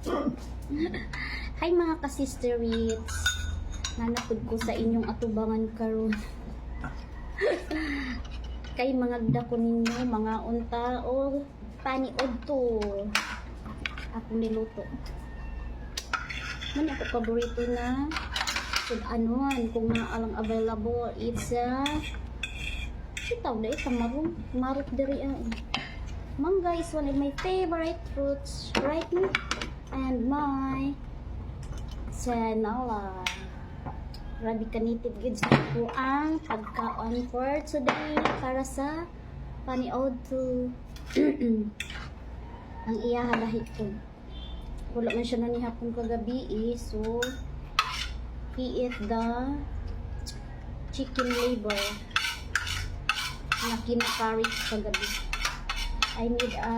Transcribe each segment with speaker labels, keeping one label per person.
Speaker 1: Hi mga ka-sisterits. Nanapod ko sa inyong atubangan karon. Kay mga dako ninyo, mga unta o paniod to. Ako niluto. Man ako paborito na kung anuan kung naalang available it's a itaw na ita marong marot diri ay mangga is one of my favorite fruits right and my cenola grabe kanitid gid sa ako ang pagkaon for today para sa paniod to ang iya ko. Wala man siya nanihapon kagabi eh, so he eat the chicken liver na kinakari kagabi. I made a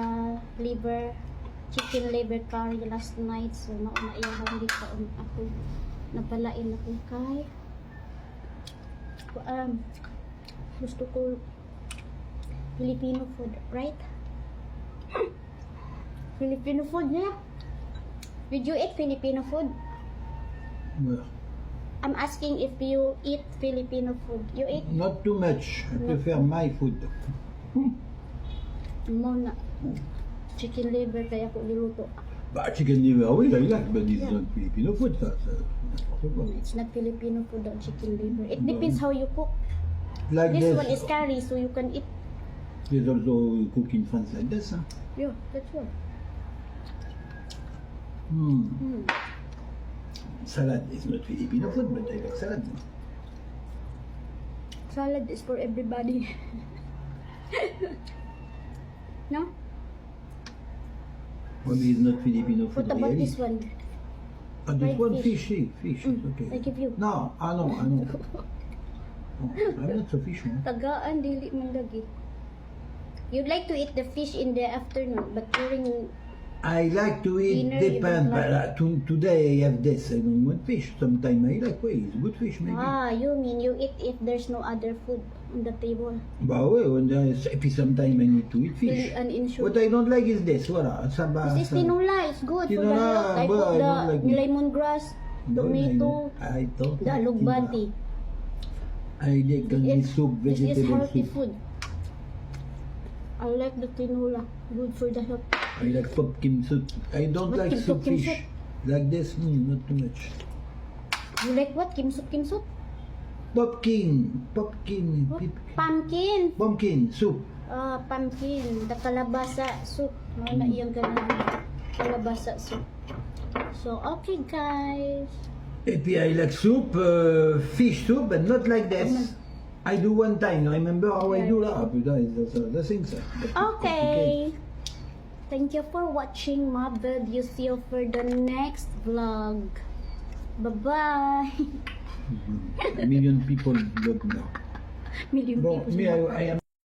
Speaker 1: liver chicken liver curry last night. So nauna iyahan di ka um, ako. Napalain ako kay um, gusto ko Filipino food right? Filipino food niya? Did you eat Filipino food?
Speaker 2: Well,
Speaker 1: I'm asking if you eat Filipino food. You eat?
Speaker 2: Not too much. I prefer my food.
Speaker 1: mo na chicken liver kaya ko niluto
Speaker 2: But chicken liver, oui, I like, but it's
Speaker 1: Yeah.
Speaker 2: not Filipino food. That's, uh,
Speaker 1: it's not Filipino food ang chicken liver it depends how you cook
Speaker 2: Like
Speaker 1: This one is curry, so you can eat.
Speaker 2: there's also cooked in France like this. Huh?
Speaker 1: Yeah, that's one.
Speaker 2: Hmm.
Speaker 1: Hmm.
Speaker 2: Salad is not Filipino food, but I like salad.
Speaker 1: Salad is for everybody. no?
Speaker 2: Maybe it's not Filipino food
Speaker 1: What about
Speaker 2: really.
Speaker 1: this one?
Speaker 2: Ah, this
Speaker 1: fried
Speaker 2: one
Speaker 1: fish?
Speaker 2: fish, eh, fish.
Speaker 1: Mm,
Speaker 2: okay.
Speaker 1: I give you.
Speaker 2: No, I know. Oh, I'm not so fish, huh?
Speaker 1: Tagaan, dili man lagi. You'd like to eat the fish in the afternoon, but during...
Speaker 2: I like to eat
Speaker 1: Dinner, you
Speaker 2: depend,
Speaker 1: don't
Speaker 2: but
Speaker 1: like?
Speaker 2: uh, to, today I have this. I don't want fish. Sometimes I like. Wait, it's good fish maybe.
Speaker 1: Ah, you mean you eat if there's no other food on the table.
Speaker 2: Bah ouais, when I, if sometimes I need to eat
Speaker 1: Really
Speaker 2: fish.
Speaker 1: uninsured.
Speaker 2: What I don't like is this. Voilà, samba.
Speaker 1: This is tinola. It's good for the
Speaker 2: Tinola,
Speaker 1: health. I
Speaker 2: but
Speaker 1: put
Speaker 2: I
Speaker 1: the
Speaker 2: don't like it.
Speaker 1: lemongrass, tomato,
Speaker 2: I don't.
Speaker 1: the
Speaker 2: like
Speaker 1: alugbati.
Speaker 2: I like only
Speaker 1: It's-
Speaker 2: soup,
Speaker 1: This is
Speaker 2: vegetable
Speaker 1: healthy
Speaker 2: soup.
Speaker 1: food. I like the tinola. Good for the health.
Speaker 2: I like pumpkin soup. I don't
Speaker 1: What
Speaker 2: like
Speaker 1: kim-
Speaker 2: soup
Speaker 1: pumpkin
Speaker 2: fish.
Speaker 1: soup?
Speaker 2: Like this, mm, not too much.
Speaker 1: You like what? Kimsut kimsut?
Speaker 2: Pumpkin, pumpkin,
Speaker 1: What?
Speaker 2: pip-
Speaker 1: Pumpkin.
Speaker 2: pumpkin soup.
Speaker 1: Ah, pumpkin. The kalabasa soup. Na
Speaker 2: Mm.
Speaker 1: iyang ganun. Kalabasa soup. So, okay guys.
Speaker 2: If I like soup, uh, fish soup, but not like this. I do one time. Remember how I do that? Putain, that's uh, the thing, sir.
Speaker 1: Okay. Thank you for watching my video. See you for the next vlog. Bye-bye.
Speaker 2: A million people look now.
Speaker 1: Million
Speaker 2: Bon,
Speaker 1: people.
Speaker 2: me, I, I am.